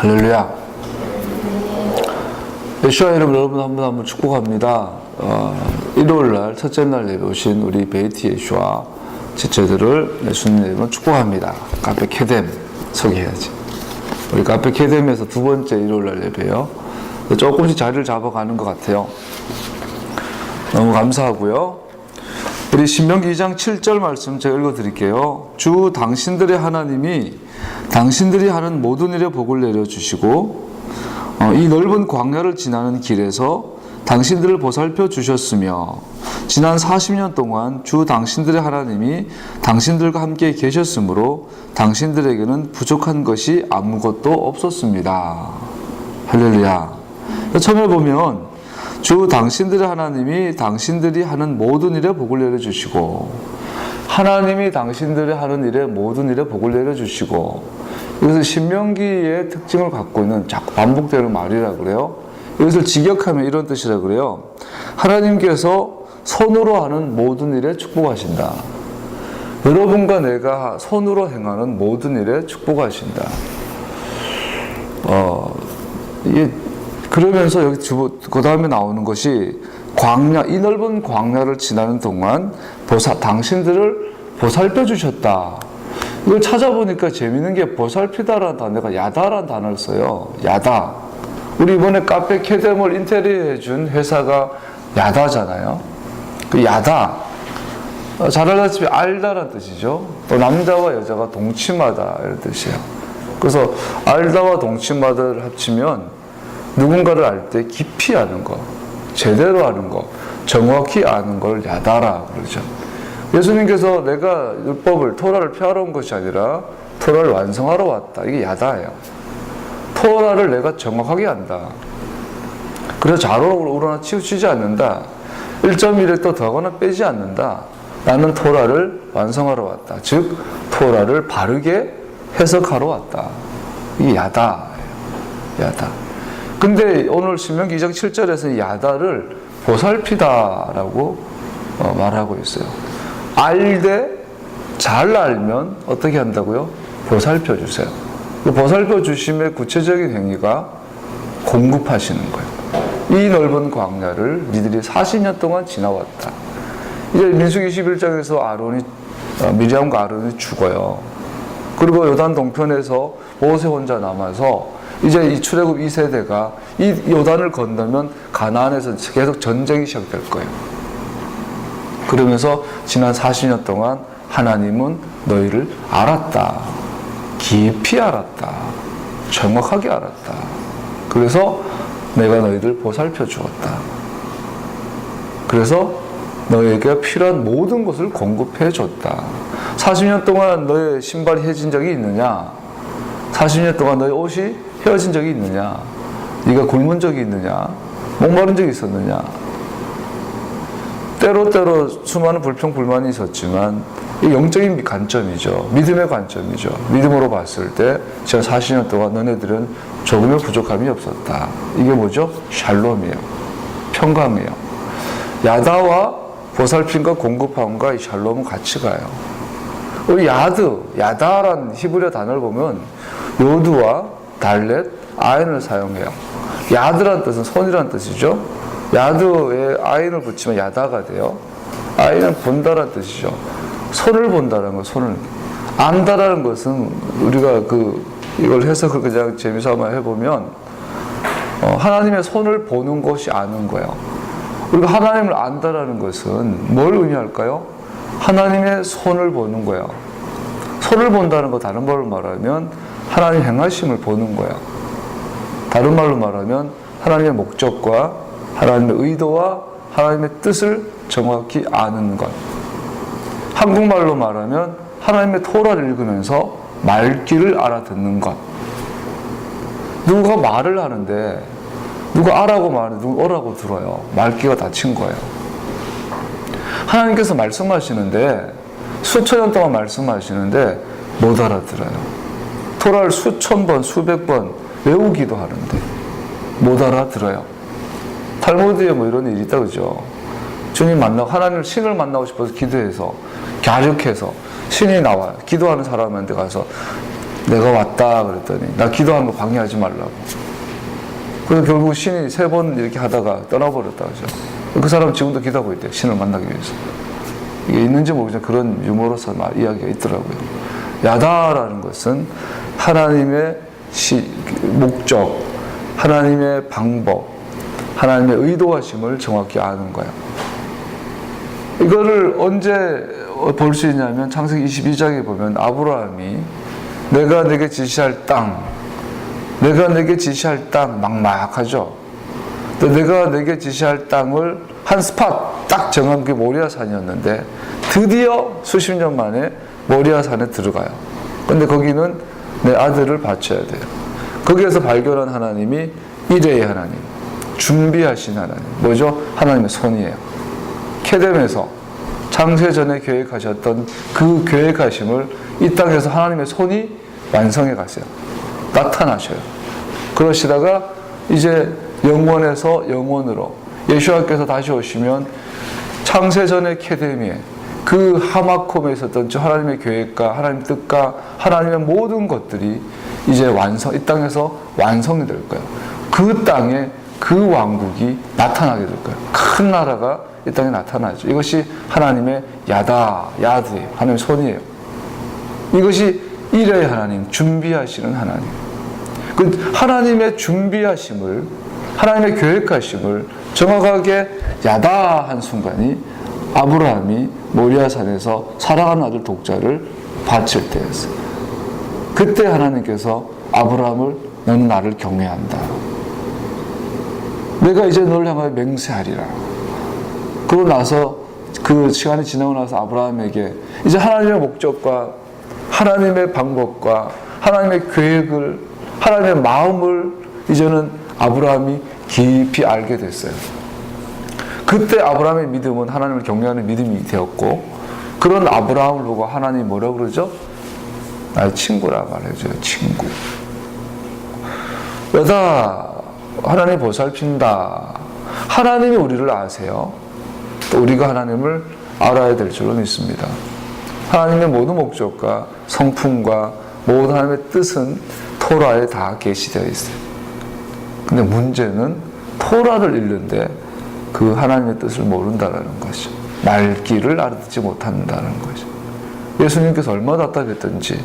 할렐루야. 예수와 이름 여러분 한분 한분 축복합니다. 어, 일요일 날 첫째 날 예배 오신 우리 베이티 예수와 지체들을 예수님 이름으로 축복합니다. 카페 캐뎀 소개해야지. 우리 카페 캐뎀에서 두 번째 일요일 날 예배요. 조금씩 자리를 잡아가는 것 같아요. 너무 감사하고요. 우리 신명기 2장 7절 말씀 제가 읽어드릴게요. 주 당신들의 하나님이 당신들이 하는 모든 일에 복을 내려주시고 어, 이 넓은 광야를 지나는 길에서 당신들을 보살펴 주셨으며 지난 40년 동안 주 당신들의 하나님이 당신들과 함께 계셨으므로 당신들에게는 부족한 것이 아무것도 없었습니다. 할렐루야. 처음에 보면 주 당신들의 하나님이 당신들이 하는 모든 일에 복을 내려주시고 하나님이 당신들이 하는 일에 모든 일에 복을 내려주시고 이것은 신명기의 특징을 갖고 있는 자꾸 반복되는 말이라 그래요. 이것을 직역하면 이런 뜻이라 그래요. 하나님께서 손으로 하는 모든 일에 축복하신다. 여러분과 내가 손으로 행하는 모든 일에 축복하신다. 어, 이게 그러면서 여기 그 다음에 나오는 것이 광야, 이 넓은 광야를 지나는 동안 보살, 당신들을 보살펴 주셨다. 이걸 찾아보니까 재밌는 게 보살피다라는 단어가 야다라는 단어를 써요. 야다. 우리 이번에 카페 캐데몰 인테리어 해준 회사가 야다잖아요. 그 야다. 어, 잘 알다시피 알다라는 뜻이죠. 또 남자와 여자가 동침하다 이런 뜻이에요. 그래서 알다와 동침하다를 합치면 누군가를 알 때 깊이 아는 거, 제대로 아는 거, 정확히 아는 걸 야다라 그러죠. 예수님께서 내가 율법을 토라를 폐하러 온 것이 아니라 토라를 완성하러 왔다. 이게 야다예요. 토라를 내가 정확하게 안다. 그래서 좌로로 우러나 치우치지 않는다. 1.1을 또 더하거나 빼지 않는다. 나는 토라를 완성하러 왔다. 즉 토라를 바르게 해석하러 왔다. 이게 야다예요. 야다. 근데 오늘 신명기 2장 7절에서 야다를 보살피다라고 어, 말하고 있어요. 알되 잘 알면 어떻게 한다고요? 보살펴 주세요. 그 보살펴 주심의 구체적인 행위가 공급하시는 거예요. 이 넓은 광야를 니들이 40년 동안 지나왔다. 이제 민수기 11장에서 아론이 어, 미리암과 아론이 죽어요. 그리고 요단 동편에서 모세 혼자 남아서 이제 이 출애굽 2세대가 이 요단을 건너면 가나안에서 계속 전쟁이 시작될 거예요. 그러면서 지난 40년 동안 하나님은 너희를 알았다. 깊이 알았다. 정확하게 알았다. 그래서 내가 너희들 보살펴 주었다. 그래서 너에게 필요한 모든 것을 공급해 줬다. 40년 동안 너의 신발이 헤어진 적이 있느냐? 40년 동안 너의 옷이 헤어진 적이 있느냐? 네가 굶은 적이 있느냐? 목마른 적이 있었느냐? 때로때로 수많은 불평, 불만이 있었지만 이 영적인 관점이죠. 믿음의 관점이죠. 믿음으로 봤을 때 지난 40년 동안 너네들은 조금의 부족함이 없었다. 이게 뭐죠? 샬롬이에요. 평강이에요. 야다와 보살핌과 공급함과 이 샬롬은 같이 가요. 우리 야드, 야다란 히브리어 단어를 보면 요드와 달렛, 아인을 사용해요. 야드란 뜻은 손이란 뜻이죠. 야드에 아인을 붙이면 야다가 돼요. 아인은 본다란 뜻이죠. 손을 본다는 거, 손을. 안다라는 것은 우리가 그, 이걸 해석을 그냥 재미삼아 해보면, 어, 하나님의 손을 보는 것이 아는 거예요. 우리가 하나님을 안다라는 것은 뭘 의미할까요? 하나님의 손을 보는 거예요. 손을 본다는 거 다른 말로 말하면 하나님 행하심을 보는 거예요. 다른 말로 말하면 하나님의 목적과 하나님의 의도와 하나님의 뜻을 정확히 아는 것. 한국말로 말하면 하나님의 토라를 읽으면서 말귀를 알아듣는 것. 누가 말을 하는데 누가 아라고 말하는데 누가 어라고 들어요. 말귀가 닫힌 거예요. 하나님께서 말씀하시는데 수천 년 동안 말씀하시는데 못 알아들어요. 토라를 수천 번, 수백 번 외우기도 하는데 못 알아들어요. 탈모드에 뭐 이런 일이 있다 그죠? 주님 만나고 하나님을 신을 만나고 싶어서 기도해서 갸륵해서 신이 나와요. 기도하는 사람한테 가서 내가 왔다 그랬더니 나 기도한 거 방해하지 말라고. 그래서 결국 신이 세 번 이렇게 하다가 떠나버렸다 그죠. 그 사람 지금도 기도하고 있대요. 신을 만나기 위해서. 이게 있는지 모르지만 그런 유머러스 말 이야기가 있더라고요. 야다라는 것은 하나님의 시, 목적, 하나님의 방법, 하나님의 의도하심을 정확히 아는 거예요. 이거를 언제 볼 수 있냐면 창세기 22장에 보면 아브라함이 내가 내게 지시할 땅, 내가 내게 지시할 땅 막막하죠. 또 내가 내게 지시할 땅을 한 스팟 딱 정한 게 모리아산이었는데 드디어 수십 년 만에 모리아산에 들어가요. 근데 거기는 내 아들을 바쳐야 돼요. 거기에서 발견한 하나님이 이레의 하나님, 준비하신 하나님. 뭐죠? 하나님의 손이에요. 케뎀에서 창세 전에 계획하셨던 그 계획하심을 이 땅에서 하나님의 손이 완성해 가세요. 나타나셔요. 그러시다가 이제 영원에서 영원으로 예수와께서 다시 오시면 창세 전의 케데미에 그 하마콤에 있었던 저 하나님의 계획과 하나님 뜻과 하나님의 모든 것들이 이제 완성 이 땅에서 완성이 될 거예요. 그 땅에 그 왕국이 나타나게 될 거예요. 큰 나라가 이 땅에 나타나죠. 이것이 하나님의 야다 야드예요. 하나님의 손이에요. 이것이 이레의 하나님 준비하시는 하나님. 그 하나님의 준비하심을 하나님의 계획하심을 정확하게 야다한 순간이 아브라함이 모리아산에서 사랑하는 아들 독자를 바칠 때였어요. 그때 하나님께서 아브라함을 너는 나를 경외한다. 내가 이제 너를 향하여 맹세하리라. 그러고 나서 그 시간이 지나고 나서 아브라함에게 이제 하나님의 목적과 하나님의 방법과 하나님의 계획을 하나님의 마음을 이제는 아브라함이 깊이 알게 됐어요. 그때 아브라함의 믿음은 하나님을 경외하는 믿음이 되었고 그런 아브라함을 보고 하나님이 뭐라고 그러죠? 나의 친구라 말해줘요. 친구. 여다 하나님 보살핀다. 하나님이 우리를 아세요. 또 우리가 하나님을 알아야 될 줄로 믿습니다. 하나님의 모든 목적과 성품과 모든 하나님의 뜻은 토라에 다 게시되어 있어요. 근데 문제는 토라를 읽는데 그 하나님의 뜻을 모른다라는 것이죠. 말귀를 알아듣지 못한다는 것이죠. 예수님께서 얼마나 답답했던지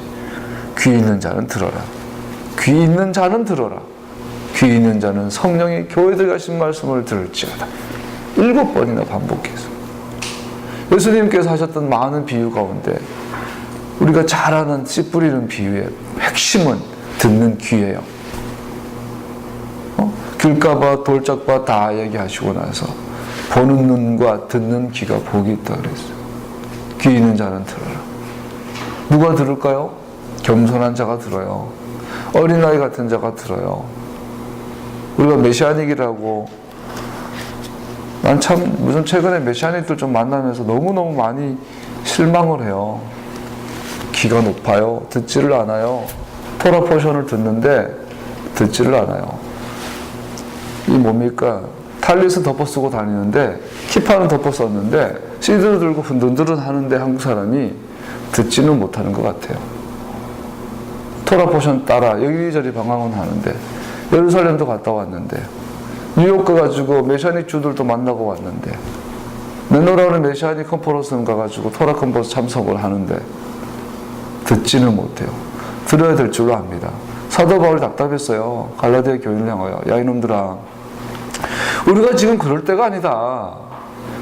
귀 있는 자는 들어라. 귀 있는 자는 들어라. 귀 있는 자는 성령이 교회 들어가신 말씀을 들을지어다. 일곱 번이나 반복해서. 예수님께서 하셨던 많은 비유 가운데 우리가 잘 아는 씨 뿌리는 비유의 핵심은 듣는 귀예요. 어? 길가봐 돌짝봐 다 얘기하시고 나서 보는 눈과 듣는 귀가 복이 있다 그랬어요. 귀 있는 자는 들어라. 누가 들을까요? 겸손한 자가 들어요. 어린아이 같은 자가 들어요. 우리가 메시아닉이라고 난 참 무슨 최근에 메시아닉들 좀 만나면서 너무너무 많이 실망을 해요. 귀가 높아요. 듣지를 않아요. 토라 포션을 듣는데 듣지를 않아요. 이 뭡니까? 탈리스 덮어 쓰고 다니는데 키파는 덮어 썼는데 시드를 들고 흔들흔들 하는데 한국 사람이 듣지는 못하는 것 같아요. 토라 포션 따라 여기저리 방황은 하는데 예루살렘도 갔다 왔는데 뉴욕 가가지고 메시아닉 주들도 만나고 왔는데 메노라는 메시아닉 컨퍼런스 가가지고 토라 컨퍼런스 참석을 하는데 듣지는 못해요. 들어야 될 줄로 압니다. 사도 바울이 답답했어요. 갈라디아 교인을 향하여 야 이놈들아 우리가 지금 그럴 때가 아니다.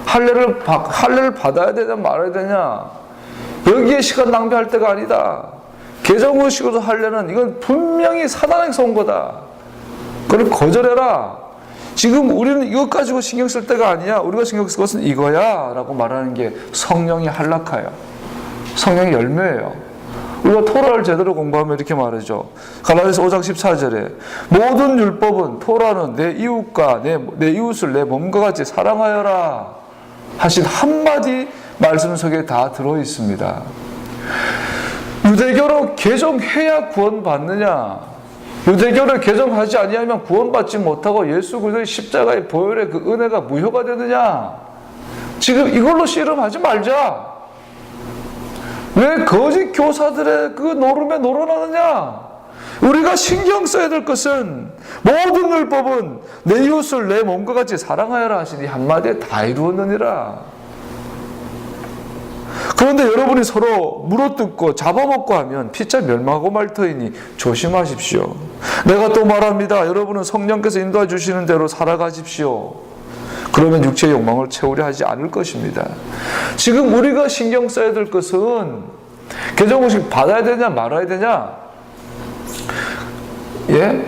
할례를 받- 할례를 받아야 되냐 말아야 되냐 여기에 시간 낭비할 때가 아니다. 개정의식으로 할례는 이건 분명히 사단에서 온 거다. 그걸 거절해라. 지금 우리는 이것 가지고 신경 쓸 때가 아니야. 우리가 신경 쓸 것은 이거야. 라고 말하는 게 성령의 한락하여. 성령의 열매예요. 우리가 토라를 제대로 공부하면 이렇게 말하죠. 갈라디아서 5장 14절에 모든 율법은 토라는 내 이웃과 내, 내 이웃을 내 몸과 같이 사랑하여라 하신 한마디 말씀 속에 다 들어 있습니다. 유대교로 개종해야 구원받느냐? 유대교를 개종하지 아니하면 구원받지 못하고 예수 그리스도의 십자가의 보혈의 그 은혜가 무효가 되느냐? 지금 이걸로 씨름하지 말자. 왜 거짓 교사들의 그 노름에 놀아나느냐? 우리가 신경 써야 될 것은 모든 율법은 내 이웃을 내 몸과 같이 사랑하여라 하시니 한마디에 다 이루었느니라. 그런데 여러분이 서로 물어뜯고 잡아먹고 하면 피차 멸망하고 말 터이니 조심하십시오. 내가 또 말합니다. 여러분은 성령께서 인도해 주시는 대로 살아가십시오. 그러면 육체의 욕망을 채우려 하지 않을 것입니다. 지금 우리가 신경 써야 될 것은 개정공식 받아야 되냐 말아야 되냐 예?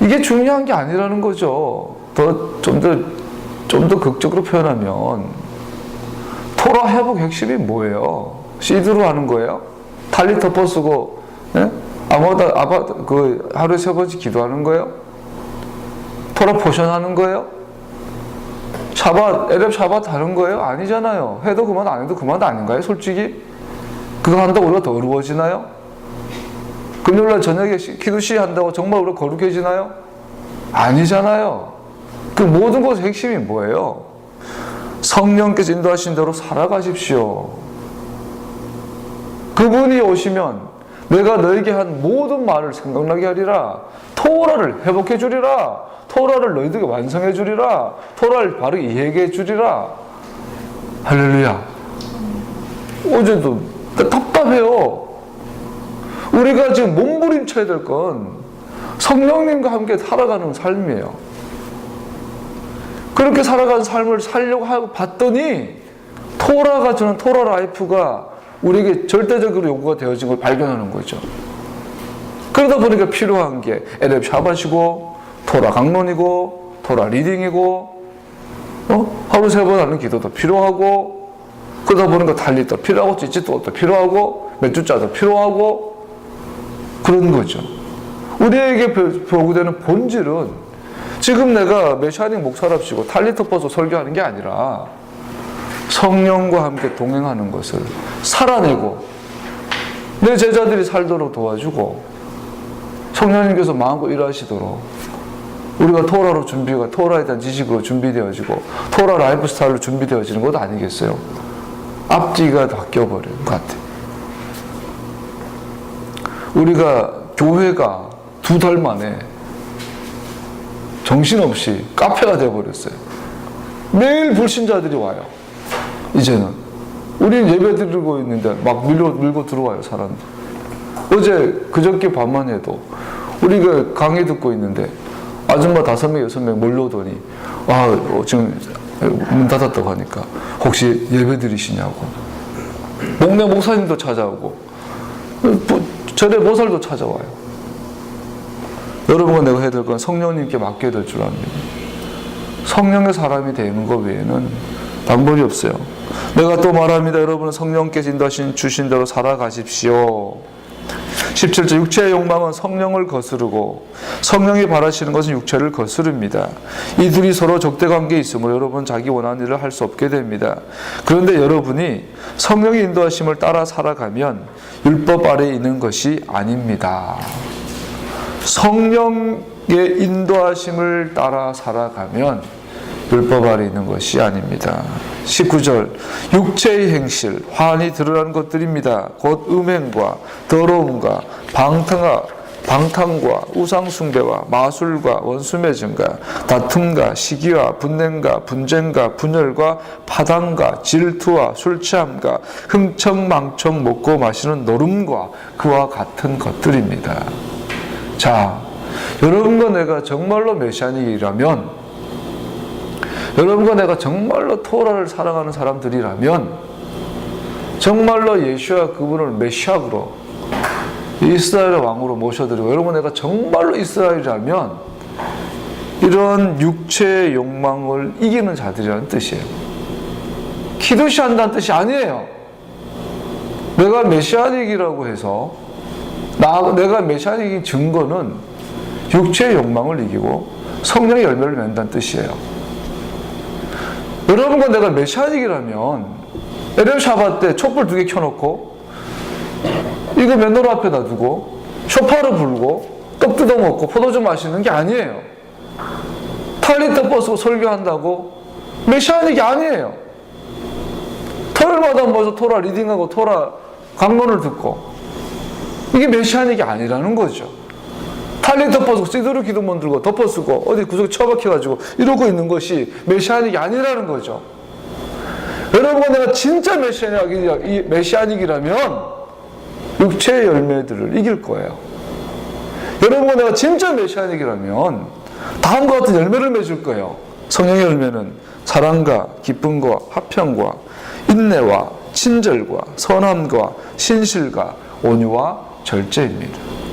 이게 중요한 게 아니라는 거죠. 더, 좀 더, 좀 더 극적으로 표현하면, 토라 회복 핵심이 뭐예요? 시드로 하는 거예요? 탈리 덮어 쓰고, 예? 아마다, 아바, 그, 하루에 세 번씩 기도하는 거예요? 토라 포션 하는 거예요? 샤bat, 에렙 샤bat 하는 거예요? 아니잖아요. 해도 그만, 안 해도 그만 아닌가요? 솔직히? 그거 한다고 우리가 더 어려워지나요? 금요일날 저녁에 키두시 한다고 정말 우리가 거룩해지나요? 아니잖아요. 그 모든 것의 핵심이 뭐예요? 성령께서 인도하신 대로 살아가십시오. 그분이 오시면 내가 너에게 한 모든 말을 생각나게 하리라. 토라를 회복해 주리라. 토라를 너희들에게 완성해 주리라. 토라를 바르게 이해해 주리라. 할렐루야. 어제도 답답해요. 우리가 지금 몸부림쳐야 될 건 성령님과 함께 살아가는 삶이에요. 그렇게 살아가는 삶을 살려고 하고 봤더니 토라가 주는 토라 라이프가 우리에게 절대적으로 요구가 되어진 걸 발견하는 거죠. 그러다 보니까 필요한 게 에렙 샤바시고 토라 강론이고 토라 리딩이고 어? 하루 세 번 하는 기도도 필요하고 그러다 보니까 달리도 필요하고 찌찌도 필요하고 맥주자도 필요하고 그런 거죠. 우리에게 요구되는 본질은 지금 내가 메샤닉 목사랍시고 탈리터 벗어 설교하는 게 아니라 성령과 함께 동행하는 것을 살아내고 내 제자들이 살도록 도와주고 성령님께서 마음껏 일하시도록 우리가 토라로 준비가 토라에 대한 지식으로 준비되어지고 토라 라이프 스타일로 준비되어지는 것 아니겠어요? 앞뒤가 바뀌어 버린 것 같아요. 우리가 교회가 두 달 만에 정신없이 카페가 되어 버렸어요. 매일 불신자들이 와요. 이제는. 우리는 예배 드리고 있는데 막 밀고, 밀고 들어와요, 사람들. 어제, 그저께 밤만 해도 우리가 강의 듣고 있는데 아줌마 다섯 명, 여섯 명 몰려오더니 아, 어, 지금 문 닫았다고 하니까 혹시 예배 드리시냐고. 목내 목사님도 찾아오고 뭐, 절에 보살도 찾아와요. 여러분과 내가 해야 될 건 성령님께 맡겨야 될 줄 압니다. 성령의 사람이 되는 것 외에는 방법이 없어요. 내가 또 말합니다. 여러분은 성령께서 인도하신 주신 대로 살아가십시오. 17절 육체의 욕망은 성령을 거스르고 성령이 바라시는 것은 육체를 거스릅니다. 이 둘이 서로 적대 관계에 있으므로 여러분 자기 원하는 일을 할 수 없게 됩니다. 그런데 여러분이 성령의 인도하심을 따라 살아가면 율법 아래에 있는 것이 아닙니다. 성령의 인도하심을 따라 살아가면 율법 아래 있는 것이 아닙니다. 19절 육체의 행실 환히 드러나는 것들입니다. 곧 음행과 더러움과 방탕과 방탕과 우상숭배와 마술과 원수매증과 다툼과 시기와 분냄과 분쟁과 분열과 파당과 질투와 술취함과 흥청망청 먹고 마시는 노름과 그와 같은 것들입니다. 자, 여러분과 내가 정말로 메시아닉이라면 여러분과 내가 정말로 토라를 사랑하는 사람들이라면 정말로 예수와 그분을 메시아로 이스라엘의 왕으로 모셔드리고 여러분 내가 정말로 이스라엘이라면 이런 육체의 욕망을 이기는 자들이라는 뜻이에요. 키도시 한다는 뜻이 아니에요. 내가 메시아닉이라고 해서 나, 내가 메시아닉인 증거는 육체의 욕망을 이기고 성령의 열매를 맺는다는 뜻이에요. 여러분과 내가 메시아닉이라면 에렘 샤바 때 촛불 두 개 켜놓고 이거 맨노루 앞에 놔두고 쇼파를 불고 떡 뜯어 먹고 포도주 마시는 게 아니에요. 탈리트 버스 설교한다고 메시아닉이 아니에요. 토요일마다 모여서 토라 리딩하고 토라 강론을 듣고 이게 메시아닉이 아니라는 거죠. 탈리 덮어쓰고 시드로 기도문 들고 덮어쓰고 어디 구석에 처박혀가지고 이러고 있는 것이 메시아닉이 아니라는 거죠. 여러분 내가 진짜 메시아닉이라면 육체의 열매들을 이길 거예요. 여러분 내가 진짜 메시아닉이라면 다음과 같은 열매를 맺을 거예요. 성령의 열매는 사랑과 기쁨과 화평과 인내와 친절과 선함과 신실과 온유와 절제입니다.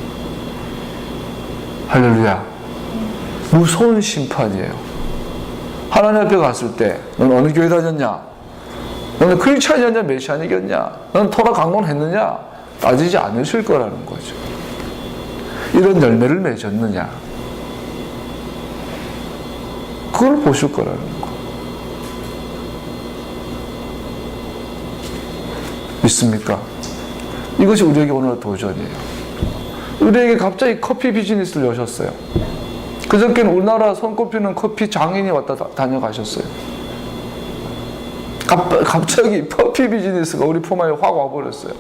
할렐루야. 무서운 심판이에요. 하나님 앞에 갔을 때, 넌 어느 교회 다녔냐? 너는 크리스찬이었냐? 메시아닉이었냐? 넌 토라 강론했느냐? 따지지 않으실 거라는 거죠. 이런 열매를 맺었느냐? 그걸 보실 거라는 거. 믿습니까? 이것이 우리에게 오늘 도전이에요. 우리에게 갑자기 커피 비즈니스를 여셨어요. 그저께는 우리나라 손꼽히는 커피 장인이 왔다 다- 다녀가셨어요. 갑, 갑자기 커피 비즈니스가 우리 품안에 확 와버렸어요.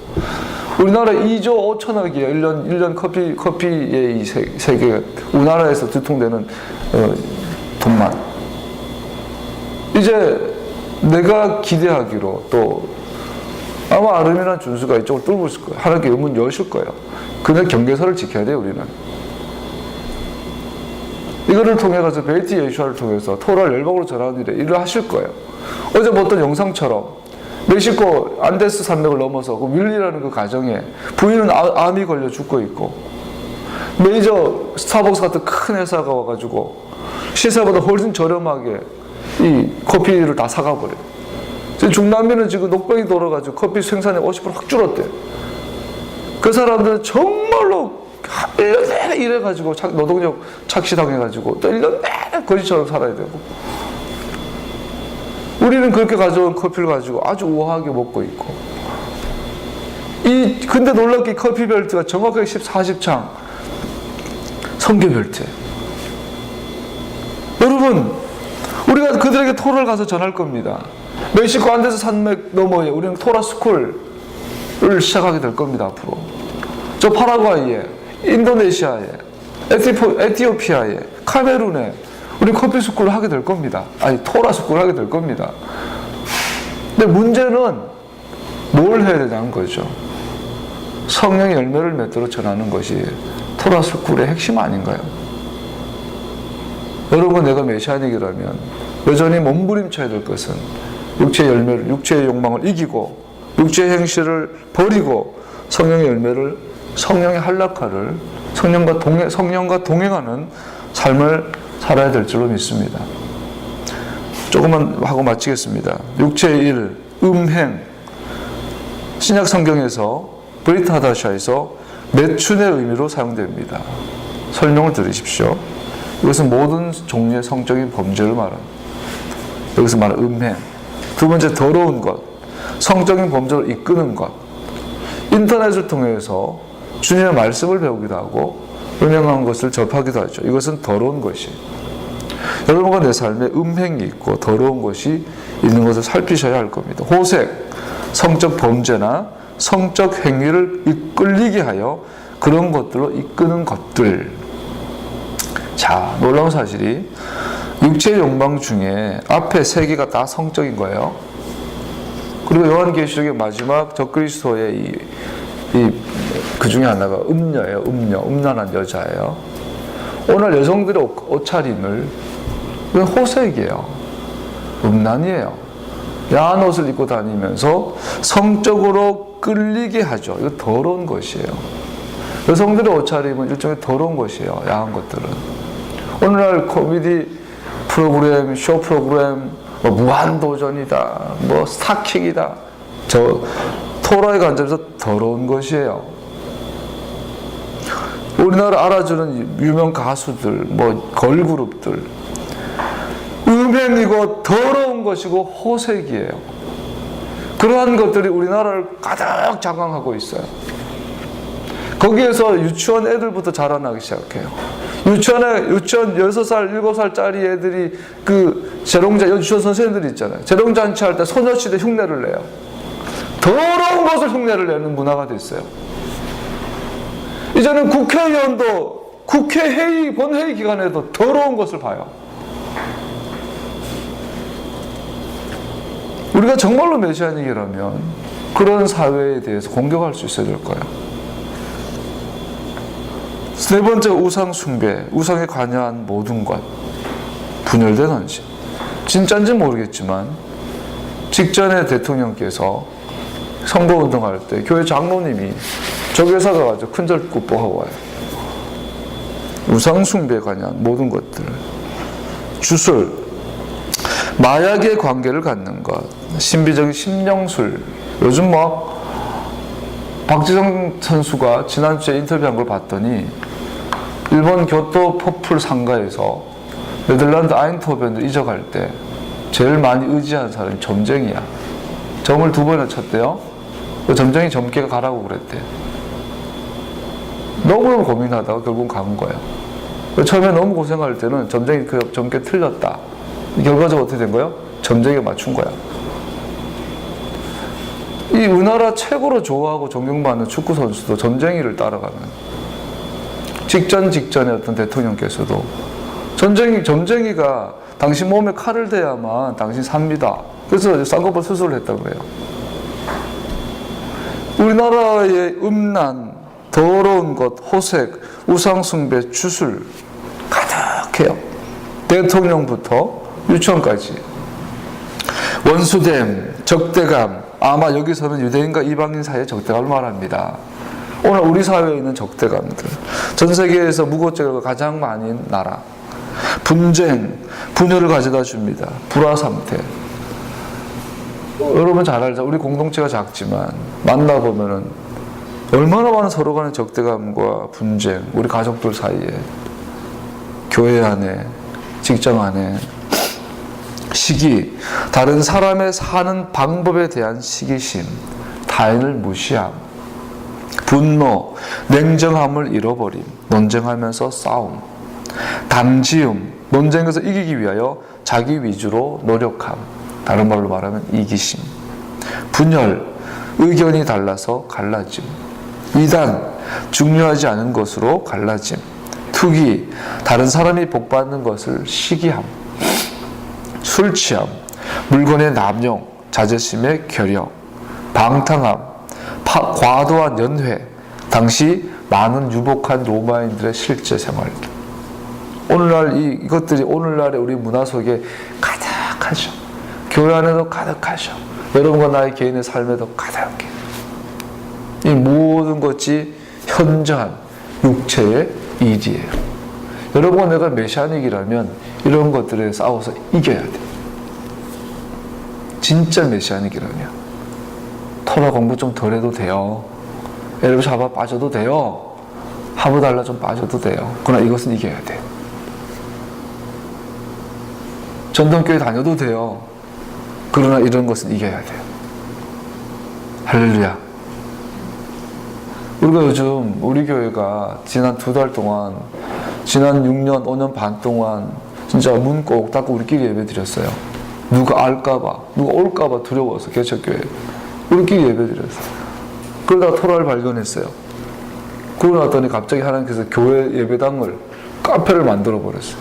우리나라 2조 5천억이에요. 1년, 1년 커피, 커피의 이 세, 세계, 우리나라에서 두통되는 어, 돈만. 이제 내가 기대하기로 또 아마 아름이나 준수가 이쪽을 뚫고 있을 거예요. 하나님께 의문 여실 거예요. 그날 경계선을 지켜야 돼요, 우리는. 이거를 통해 가서 베이티 예슈아를 통해서 토라를 열방으로 전하는 일에 일을 하실 거예요. 어제 봤던 영상처럼 멕시코 안데스 산맥을 넘어서 그 윌리라는 그 가정에 부인은 아- 암이 걸려 죽고 있고 메이저 스타벅스 같은 큰 회사가 와가지고 시세보다 훨씬 저렴하게 이 커피를 다 사가 버려요. 중남미는 지금 녹병이 돌아가지고 커피 생산이 50%확 줄었대. 그 사람들은 정말로 1년 내내 일해가지고 착- 노동력 착취당해가지고 또 1년 내내 거지처럼 살아야 되고. 우리는 그렇게 가져온 커피를 가지고 아주 우아하게 먹고 있고. 이, 근데 놀랍게 커피 벨트가 정확하게 10, 40창 성교 벨트. 여러분, 우리가 그들에게 토를 가서 전할 겁니다. 멕시코 안데스 산맥 너머에 우리는 토라 스쿨을 시작하게 될 겁니다, 앞으로. 저 파라과이에, 인도네시아에, 에티포, 에티오피아에, 카메룬에 우리 커피 스쿨을 하게 될 겁니다. 아니, 토라 스쿨을 하게 될 겁니다. 근데 문제는 뭘 해야 되냐는 거죠. 성령의 열매를 맺도록 전하는 것이 토라 스쿨의 핵심 아닌가요? 여러분 내가 메시아닉이라면 여전히 몸부림쳐야 될 것은 육체의 열매를 육체의 욕망을 이기고 육체의 행실을 버리고 성령의 열매를 성령의 한락화를 성령과 동행 성령과 동행하는 삶을 살아야 될 줄로 믿습니다. 조금만 하고 마치겠습니다. 육체의 일, 음행 신약 성경에서 브리타다샤에서 매춘의 의미로 사용됩니다. 설명을 들으십시오. 이것은 모든 종류의 성적인 범죄를 말합니다. 여기서 말하는 음행. 두 번째, 더러운 것. 성적인 범죄를 이끄는 것. 인터넷을 통해서 주님의 말씀을 배우기도 하고, 음행한 것을 접하기도 하죠. 이것은 더러운 것이에요. 여러분과 내 삶에 음행이 있고 더러운 것이 있는 것을 살피셔야 할 겁니다. 호색, 성적 범죄나 성적 행위를 이끌리게 하여 그런 것들로 이끄는 것들. 자, 놀라운 사실이 육체의 욕망 중에 앞에 세 개가 다 성적인 거예요. 그리고 요한계시록의 마지막 적그리스도의 이, 이, 그 중에 하나가 음녀예요. 음녀. 음란한 여자예요. 오늘 여성들의 옷, 옷차림을 이건 호색이에요. 음란이에요. 야한 옷을 입고 다니면서 성적으로 끌리게 하죠. 이거 더러운 것이에요. 여성들의 옷차림은 일종의 더러운 것이에요. 야한 것들은. 오늘날 코미디 프로그램, 쇼 프로그램, 뭐 무한도전이다, 뭐 스타킹이다. 저 토라에 앉아서 더러운 것이에요. 우리나라 알아주는 유명 가수들, 뭐 걸그룹들, 음행이고 더러운 것이고 호색이에요. 그러한 것들이 우리나라를 가득 장악하고 있어요. 거기에서 유치원 애들부터 자라나기 시작해요. 유치원에, 유치원 6살, 7살짜리 애들이 그 재롱자, 유치원 선생님들이 있잖아요. 재롱잔치 할 때 소녀시대 흉내를 내요. 더러운 것을 흉내를 내는 문화가 됐어요. 이제는 국회의원도 국회 회의 본회의 기간에도 더러운 것을 봐요. 우리가 정말로 메시아닉이라면 그런 사회에 대해서 공격할 수 있어야 될 거예요. 네 번째 우상 숭배, 우상에 관여한 모든 것 분열되는지 진짜인지 모르겠지만 직전에 대통령께서 선거운동할 때 교회 장로님이 저교사 가가지고 큰절 굿보하고 와요. 우상 숭배에 관한 모든 것들 주술. 마약에 관계를 갖는 것. 신비적인 심령술. 요즘 뭐 박지성 선수가 지난주에 인터뷰한 걸 봤더니 일본 교토 퍼플 상가에서 네덜란드 아인토벤을 이적할 때 제일 많이 의지한 사람이 점쟁이야. 점을 두 번이나 쳤대요. 그 점쟁이 점괘가 가라고 그랬대. 너무너무 고민하다가 결국 간 거예요. 처음에 너무 고생할 때는 점쟁이 그 점괘 틀렸다. 결과적으로 어떻게 된 거예요? 점쟁이가 맞춘 거야. 이 우리나라 최고로 좋아하고 존경받는 축구 선수도 점쟁이를 따라가는 직전 직전에 어떤 대통령께서도 전쟁이 점쟁이가 당신 몸에 칼을 대야만 당신 삽니다. 그래서 쌍꺼풀 수술을 했다고 해요. 우리나라의 음란, 더러운 것, 호색, 우상숭배, 주술 가득해요. 대통령부터 유치원까지. 원수됨, 적대감, 아마 여기서는 유대인과 이방인 사이의 적대감을 말합니다. 오늘 우리 사회에 있는 적대감들. 전 세계에서 무고죄가 가장 많은 나라. 분쟁, 분열을 가져다 줍니다. 불화 상태. 여러분 잘 알죠? 우리 공동체가 작지만 만나보면은 얼마나 많은 서로 간의 적대감과 분쟁, 우리 가족들 사이에, 교회 안에, 직장 안에, 시기, 다른 사람의 사는 방법에 대한 시기심, 타인을 무시함, 분노, 냉정함을 잃어버림, 논쟁하면서 싸움, 담지움, 논쟁에서 이기기 위하여 자기 위주로 노력함, 다른 말로 말하면 이기심, 분열, 의견이 달라서 갈라짐, 이단, 중요하지 않은 것으로 갈라짐, 투기, 다른 사람이 복받는 것을 시기함, 술 취함, 물건의 남용, 자존심의 결여, 방탕함, 파- 과도한 연회, 당시 많은 유복한 로마인들의 실제 생활. 오늘날 이, 이것들이 오늘날의 우리 문화 속에 가득하죠. 교회 안에도 가득하죠. 여러분과 나의 개인의 삶에도 가득해. 이 모든 것이 현저한 육체의 일이에요. 여러분과 내가 메시아닉이라면 이런 것들에 싸워서 이겨야 돼. 진짜 메시아닉이라면 토라 공부 좀 덜 해도 돼요. 에르브 잡아 빠져도 돼요. 하부 달라 좀 빠져도 돼요. 그러나 이것은 이겨야 돼. 전통교회 다녀도 돼요. 그러나 이런 것은 이겨야 돼요. 할렐루야. 우리가 요즘 우리 교회가 지난 두 달 동안 지난 6년, 5년 반 동안 진짜 문 꼭 닫고 우리끼리 예배 드렸어요. 누가 알까봐, 누가 올까봐 두려워서 개척교회. 우리끼리 예배 드렸어요. 그러다가 토라를 발견했어요. 그러고 났더니 갑자기 하나님께서 교회 예배당을 카페를 만들어 버렸어요.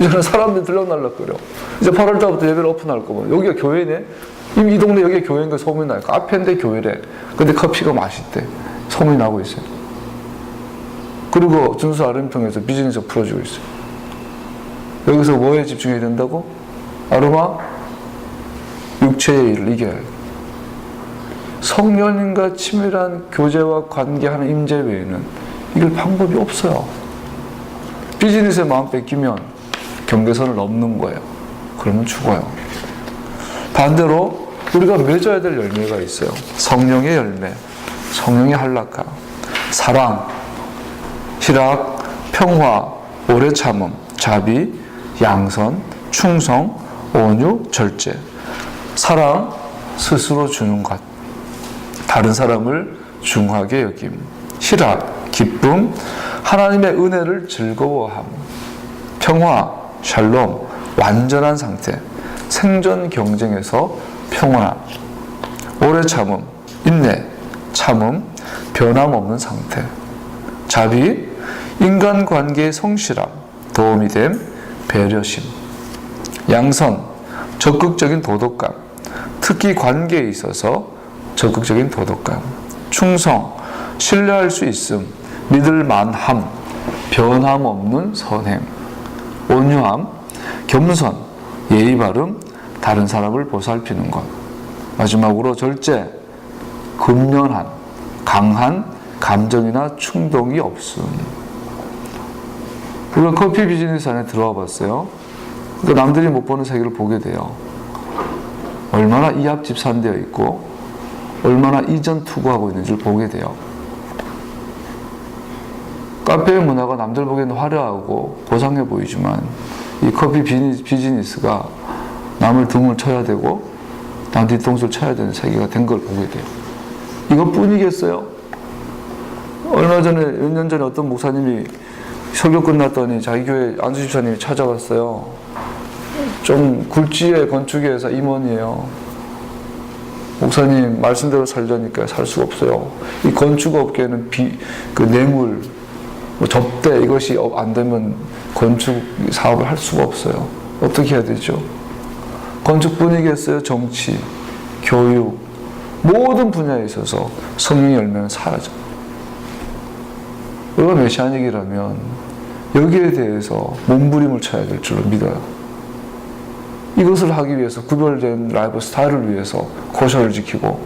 이제는 사람들이 들락날락거려. 이제 8월 달부터 예배를 오픈할 거면 여기가 교회네? 이미 이 동네 여기가 교회인 거 소문이 나요. 카페인데 교회래. 근데 커피가 맛있대. 소문이 나고 있어요. 그리고 준수 아름평에서 비즈니스 풀어주고 있어요. 여기서 뭐에 집중해야 된다고? 아르마? 육체의 일을 이겨야 돼. 성령님과 친밀한 교제와 관계하는 임재 외에는 이길 방법이 없어요. 비즈니스에 마음 뺏기면 경계선을 넘는 거예요. 그러면 죽어요. 반대로 우리가 맺어야 될 열매가 있어요. 성령의 열매, 성령의 한락함, 사랑, 희락, 평화, 오래 참음, 자비, 양선, 충성, 온유, 절제. 사랑, 스스로 주는 것. 다른 사람을 중하게 여김. 희락, 기쁨, 하나님의 은혜를 즐거워함. 평화, 샬롬, 완전한 상태. 생존 경쟁에서 평온함. 오래 참음, 인내, 참음, 변함없는 상태. 자비, 인간관계의 성실함, 도움이 됨, 배려심. 양선, 적극적인 도덕감, 특히 관계에 있어서 적극적인 도덕감. 충성, 신뢰할 수 있음, 믿을 만함, 변함없는 선행. 온유함, 겸손, 예의 바름, 다른 사람을 보살피는 것. 마지막으로 절제, 근면한, 강한 감정이나 충동이 없음. 우리가 커피 비즈니스 안에 들어와 봤어요. 그러니까 남들이 못 보는 세계를 보게 돼요. 얼마나 이합 집산되어 있고, 얼마나 이전 투구하고 있는지를 보게 돼요. 카페의 문화가 남들 보기에는 화려하고 고상해 보이지만, 이 커피 비즈니- 비즈니스가 남을 등을 쳐야 되고, 남 뒤통수를 쳐야 되는 세계가 된 걸 보게 돼요. 이것뿐이겠어요? 얼마 전에, 몇 년 전에 어떤 목사님이 설교 끝났더니 자기 교회 안수 집사님이 찾아왔어요. 좀 굴지의 건축회사 임원이에요. 목사님 말씀대로 살려니까 살 수가 없어요. 이 건축업계는 비, 그 뇌물, 뭐 접대 이것이 안 되면 건축 사업을 할 수가 없어요. 어떻게 해야 되죠? 건축뿐이겠어요? 정치, 교육, 모든 분야에 있어서 성령의 열매는 사라져. 우리가 메시아닉이라면 여기에 대해서 몸부림을 쳐야 될 줄로 믿어요. 이것을 하기 위해서 구별된 라이브 스타일을 위해서 고셔를 지키고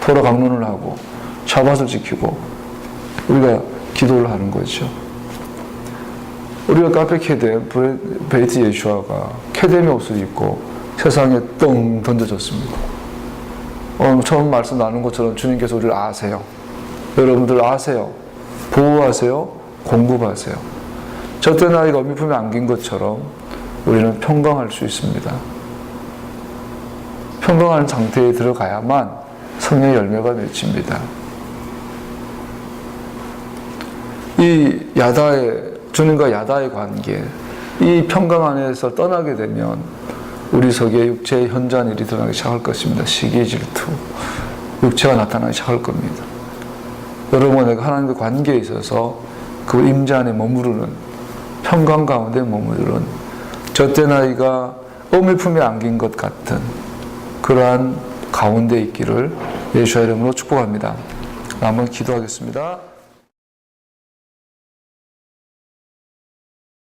토라 강론을 하고 샤밧을 지키고 우리가 기도를 하는 거죠. 우리가 카페 브레- 베이트 예슈아가 캐뎀의 옷을 입고 세상에 똥 던져졌습니다. 오늘 처음 말씀 나눈 것처럼 주님께서 우리를 아세요. 여러분들 아세요. 보호하세요. 공급하세요. 저 때 나이가 어미품에 안긴 것처럼 우리는 평강할 수 있습니다. 평강한 상태에 들어가야만 성령의 열매가 맺힙니다. 이 야다의 주님과 야다의 관계, 이 평강 안에서 떠나게 되면 우리 속에 육체의 현저한 일이 드러나기 시작할 것입니다. 시기 질투, 육체가 나타나기 시작할 겁니다. 여러분, 내가 하나님과 관계에 있어서 그 임재 안에 머무르는 평강 가운데 머무르는 저때 나이가 어미 품에 안긴 것 같은 그러한 가운데 있기를 예수의 이름으로 축복합니다. 한번 기도하겠습니다.